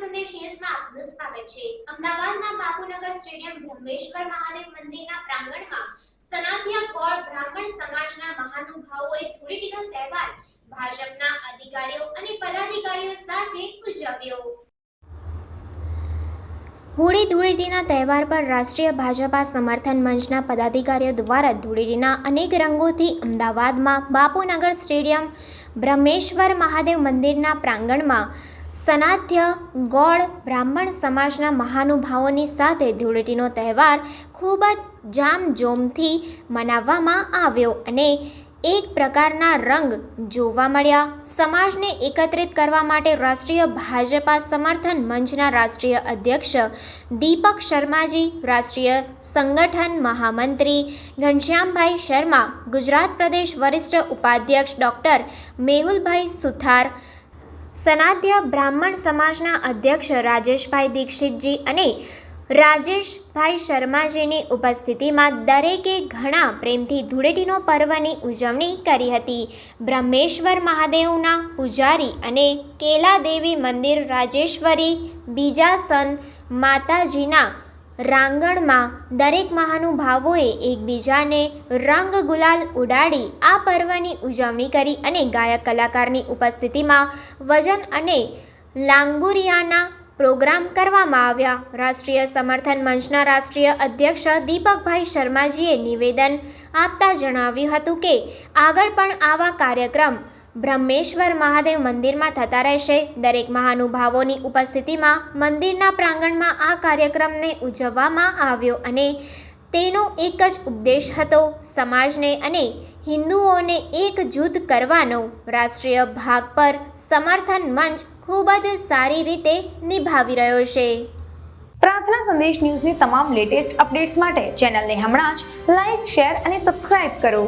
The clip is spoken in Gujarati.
ન્યૂઝમાં આપનું સ્વાગત છે. અમદાવાદના બાપુનગર સ્ટેડિયમ બ્રહ્મેશ્વર મહાદેવ મંદિરના પ્રાંગણમાં સનાથિયા ગોળ બ્રાહ્મણ સમાજના મહાનુભાવોએ ધૂળેટીનો તહેવાર ભાજપના અધિકારીઓ અને પદાધિકારીઓ સાથે ઉજવ્યો. હોળી ધૂળેટીના તહેવાર પર રાષ્ટ્રીય ભાજપા સમર્થન મંચના પદાધિકારીઓ દ્વારા ધૂળેટીના અનેક રંગોથી અમદાવાદમાં બાપુનગર સ્ટેડિયમ બ્રહ્મેશ્વર મહાદેવ મંદિરના પ્રાંગણમાં સનાથ્ય ગોળ, બ્રાહ્મણ સમાજના મહાનુભાવોની સાથે ધૂળેટીનો તહેવાર ખૂબ જ જામજોમથી મનાવવામાં આવ્યો અને એક પ્રકારના રંગ જોવા મળ્યા. સમાજને એકત્રિત કરવા માટે રાષ્ટ્રીય ભાજપા સમર્થન મંચના રાષ્ટ્રીય અધ્યક્ષ દીપક શર્માજી, રાષ્ટ્રીય સંગઠન મહામંત્રી ઘનશ્યામભાઈ શર્મા, ગુજરાત પ્રદેશ વરિષ્ઠ ઉપાધ્યક્ષ ડૉક્ટર મેહુલભાઈ સુથાર સનાદ્ય બ્રાહ્મણ સમાજના અધ્યક્ષ રાજેશભાઈ દીક્ષિતજી અને રાજેશભાઈ શર્માજીની ઉપસ્થિતિમાં દરેકે ઘણા પ્રેમથી ધૂળેટીનો પર્વની ઉજવણી કરી હતી. બ્રહ્મેશ્વર મહાદેવના પૂજારી અને કેલાદેવી મંદિર રાજેશ્વરી બીજા સન માતાજીના રાંગણમાં દરેક મહાનુભાવોએ એકબીજાને રંગ ગુલાલ ઉડાડી આ પર્વની ઉજવણી કરી અને ગાયક કલાકારની ઉપસ્થિતિમાં વજન અને લાંગુરિયાના પ્રોગ્રામ કરવામાં આવ્યા. રાષ્ટ્રીય સમર્થન મંચના રાષ્ટ્રીય અધ્યક્ષ દીપકભાઈ શર્માજીએ નિવેદન આપતા જણાવ્યું હતું કે આગળ પણ આવા કાર્યક્રમ બ્રહ્મેશ્વર મહાદેવ મંદિરમાં થતા રહેશે. દરેક મહાનુભાવોની ઉપસ્થિતિમાં મંદિરના પ્રાંગણમાં આ કાર્યક્રમને ઉજવવામાં આવ્યો અને તેનો એક જ ઉદ્દેશ હતો સમાજને અને હિન્દુઓને એક જૂથ કરવાનો. રાષ્ટ્રીય ભાગ પર સમર્થન મંચ ખૂબ જ સારી રીતે નિભાવી રહ્યો છે. પ્રાર્થના સંદેશ ન્યૂઝની તમામ લેટેસ્ટ અપડેટ્સ માટે ચેનલને હમણાં જ લાઈક શેર અને સબસ્ક્રાઇબ કરો.